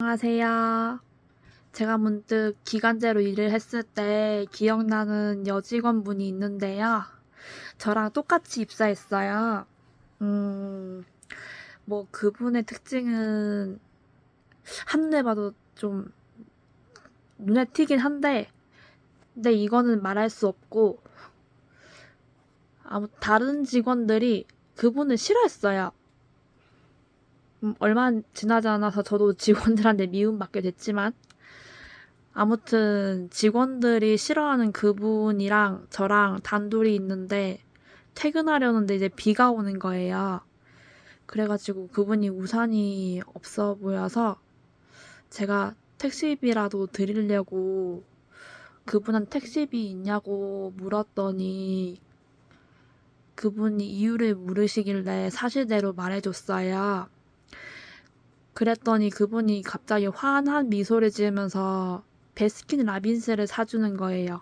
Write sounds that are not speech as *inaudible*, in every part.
안녕하세요. 제가 문득 기간제로 일을 했을 때 기억나는 여직원분이 있는데요. 저랑 똑같이 입사했어요. 음, 뭐 그분의 특징은 한눈에 봐도 좀 눈에 띄긴 한데, 근데 이거는 말할 수 없고, 아무 다른 직원들이 그분을 싫어했어요. 음, 얼마 지나지 않아서 저도 *laughs* 직원들한테 미움받게 됐지만 아무튼 직원들이 싫어하는 그분이랑 저랑 단둘이 있는데 퇴근하려는데 이제 비가 오는 거예요. 그래가지고 그분이 우산이 없어 보여서 제가 택시비라도 드리려고 그분한 택시비 있냐고 물었더니 그분이 이유를 물으시길래 사실대로 말해줬어요. 그랬더니 그분이 갑자기 환한 미소를 지으면서 베스킨 라빈스를 사주는 거예요.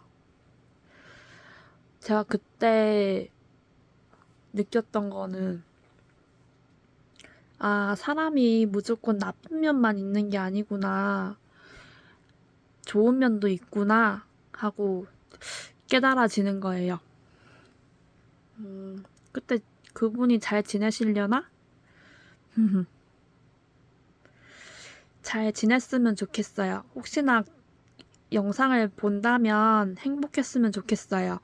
제가 그때 느꼈던 거는, 아, 사람이 무조건 나쁜 면만 있는 게 아니구나. 좋은 면도 있구나. 하고 깨달아지는 거예요. 음, 그때 그분이 잘 지내시려나? *laughs* 잘 지냈으면 좋겠어요. 혹시나 영상을 본다면 행복했으면 좋겠어요.